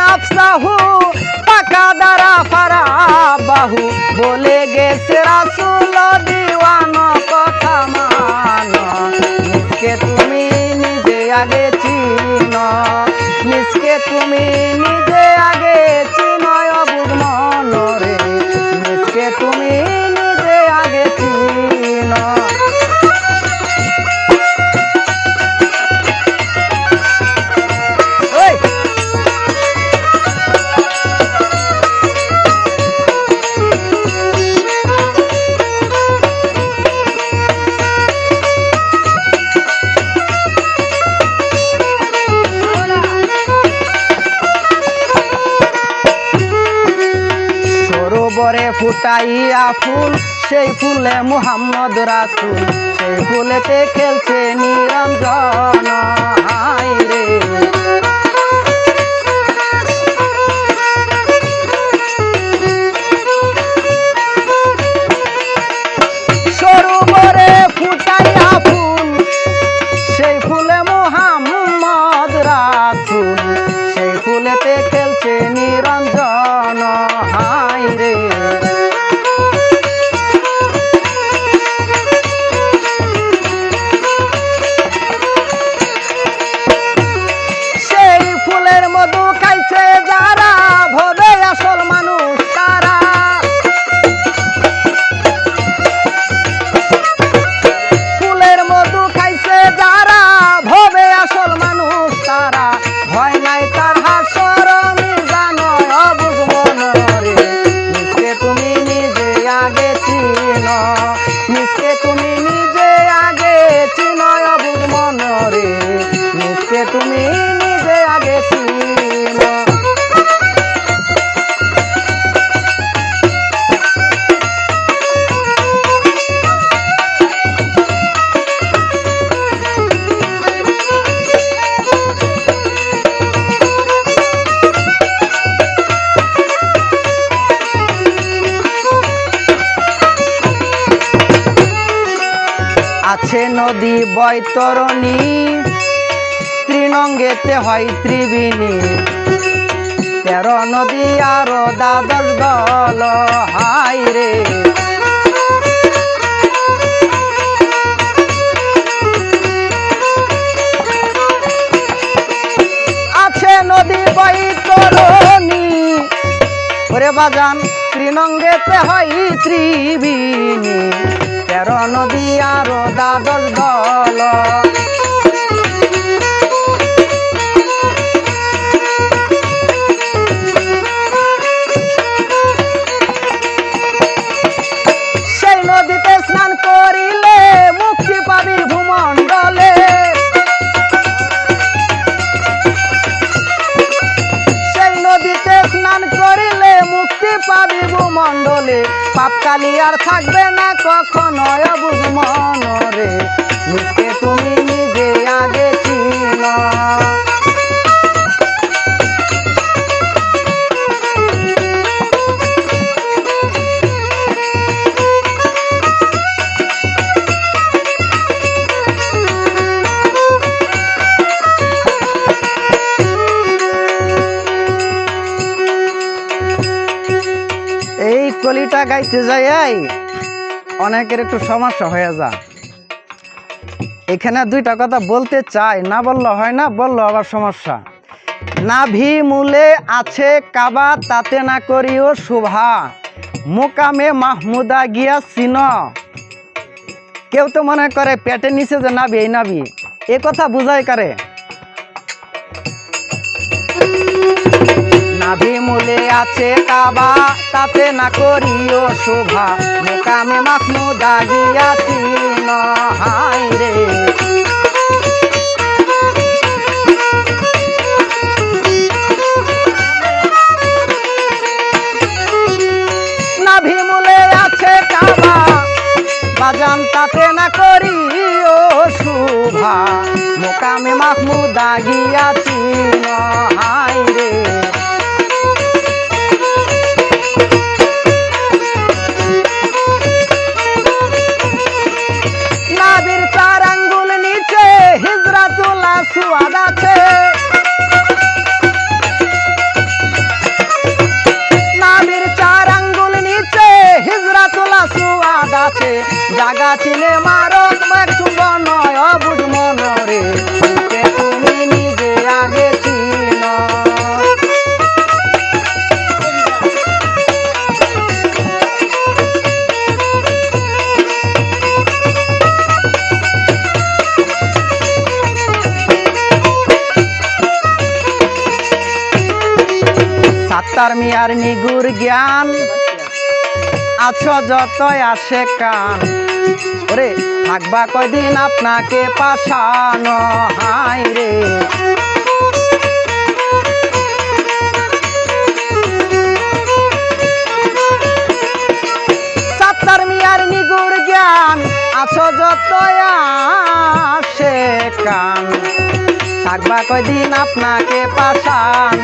নাফসাহু পাকা দ্বারা ফারা বাহু। বলে গেছে রাসুল, দিওয়ান কথা মান। নিজকে তুমি নিজে আগে চিন নিজকে তুমি ফুটাইয়া ফুল সেই ফুলে মুহাম্মদ রাসুল সেই ফুলেতে খেলছে নিরঞ্জন। চিন আছে নদী বৈতরণী। ত্রিনঙ্গেতে হয় ত্রিবিনী তেরো নদী আরও দ্বাদশ দল হাই রে। আছে নদী বৈতরণী। ওরে বাজান ত্রিনঙ্গেতে হয় ত্রিবিনী তেরো নদী আরও দ্বাদশ দল। পাবি ভূমণ্ডলে পাপকালি আর থাকবে না কখনো অবুধ মনরে। নিজকে তুমি নিজে আগে চিন। কলিটা গাইতে যাই অনেকের একটু সমস্যা হয়ে যা। এখানে দুইটা কথা বলতে চাই, না বললে হয় না, বলল আবার সমস্যা। নাভি মূলে আছে কাবা, তাতে না করিও শোভা। মোকামে মাহমুদা গিয়া চিন। কেউ তো মনে করে পেটের নিচে যে নাভি, এই নাভি। এ কথা বুঝায় কারে? নাভি মূলে আছে কাবা, তাতে না করিও শোভা। মোকামে মাহমুদা গিয়াছি হাই রে। নাভি মূলে আছে কাবা, বাজান তাতে না করিও শোভা। মোকামে মাহমুদা গিয়াছি হাই রে। জাগা চিনে মারক মাক চুম্বন অবুঝ মন রে তুমি নিজে মিয়ার নিগুর জ্ঞান আছো যতই আসে কান। ওরে, থাকবা কয়দিন আপনাকে পাশানো, হাই রে। থাকবা কয়দিন আপনাকে পাশান